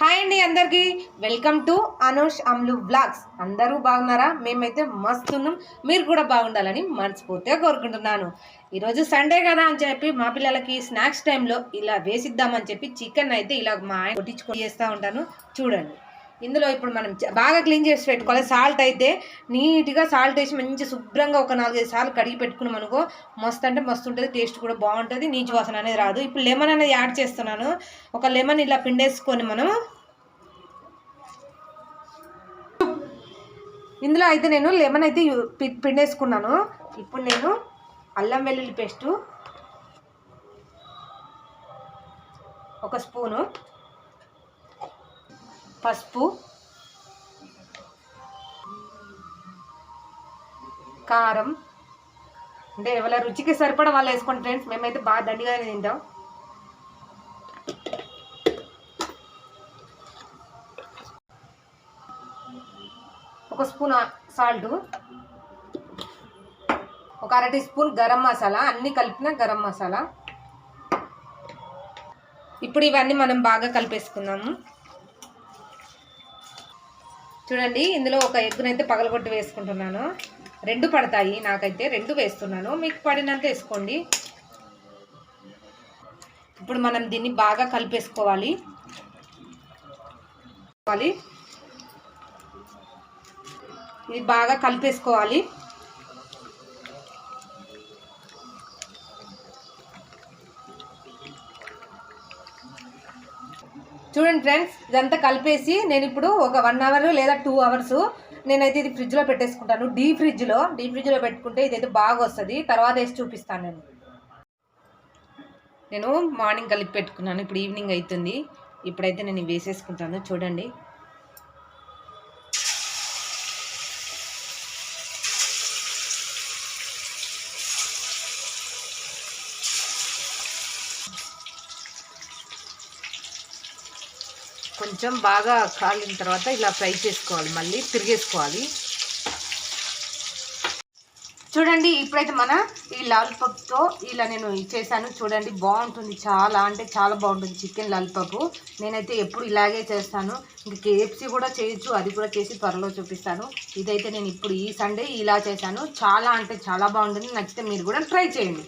Hi అండి అందరికీ. Welcome to Anush Amlu blogs అందరూ బాగున్నారా? మేమైతే మస్తున్నాం మీరు కూడా బాగుండాలని మనస్ఫూర్తిగా కోరుకుంటున్నాను. ఈరోజు సండే కదా అని చెప్పి మా పిల్లలకి స్నాక్స్ టైంలో ఇలా వేసిద్దామని చెప్పి చికెన్ అయితే ఇలా మా ఆయన కొట్టించుకొని చేస్తూ ఉంటాను. చూడండి. ఇందులో ఇప్పుడు మనం బాగా క్లీన్ చేసి పెట్టుకోవాలి. సాల్ట్ అయితే నీట్గా సాల్ట్ వేసి మంచి శుభ్రంగా ఒక నాలుగైదు సార్లు కడిగి పెట్టుకున్నాం అనుకో మస్తు అంటే మస్తు ఉంటుంది టేస్ట్ కూడా బాగుంటుంది నీచు వాసన అనేది రాదు. ఇప్పుడు లెమన్ అనేది యాడ్ చేస్తున్నాను. ఒక లెమన్ ఇలా పిండేసుకొని మనం ఇందులో అయితే నేను లెమన్ అయితే పిండేసుకున్నాను. ఇప్పుడు నేను అల్లం వెల్లుల్లి పేస్టు ఒక స్పూను పసుపు కారం. అంటే ఎవరి రుచికి సరిపడా వాళ్ళు వేసుకోండి ఫ్రెండ్స్ మేమైతే బాగా దండిగానే తింటాం. ఒక స్పూన్ సాల్ట్ ఒక అర టీ స్పూన్ గరం మసాలా. అన్నీ కలిపిన గరం మసాలా. ఇప్పుడు ఇవన్నీ మనం బాగా కలిపేసుకుందాము. చూడండి ఇందులో ఒక ఎగ్గునైతే పగలగొట్టి వేసుకుంటున్నాను. రెండు పడతాయి నాకైతే రెండు వేస్తున్నాను. మీకు పడినంత వేసుకోండి. ఇప్పుడు మనం దీన్ని బాగా కలిపేసుకోవాలి. ఇది బాగా కలిపేసుకోవాలి. చూడండి ఫ్రెండ్స్ ఇదంతా కలిపేసి నేను ఇప్పుడు ఒక వన్ అవర్ లేదా టూ అవర్స్ నేనైతే ఇది ఫ్రిడ్జ్లో పెట్టేసుకుంటాను. డీ ఫ్రిడ్జ్లో డీ ఫ్రిడ్జ్లో పెట్టుకుంటే ఇదైతే బాగా వస్తుంది. తర్వాత వేసి చూపిస్తాను నేను. నేను మార్నింగ్ కలిపి పెట్టుకున్నాను. ఇప్పుడు ఈవినింగ్ అవుతుంది. ఇప్పుడైతే నేను వేసేసుకుంటాను. చూడండి. కొంచెం బాగా కాలిన తర్వాత ఇలా ఫ్రై చేసుకోవాలి మళ్ళీ తిరిగేసుకోవాలి. చూడండి ఇప్పుడైతే మన ఈ లాలిపప్తో ఇలా నేను చేశాను. చూడండి బాగుంటుంది చాలా అంటే చాలా బాగుంటుంది చికెన్ లాలిపప్ నేనైతే ఎప్పుడు ఇలాగే చేస్తాను. ఇంకా కేఎఫ్సీ కూడా చేయొచ్చు అది కూడా చేసి త్వరలో చూపిస్తాను. ఇదైతే నేను ఇప్పుడు ఈ సండే ఇలా చేశాను. చాలా అంటే చాలా బాగుంటుంది. నచ్చితే మీరు కూడా ట్రై చేయండి.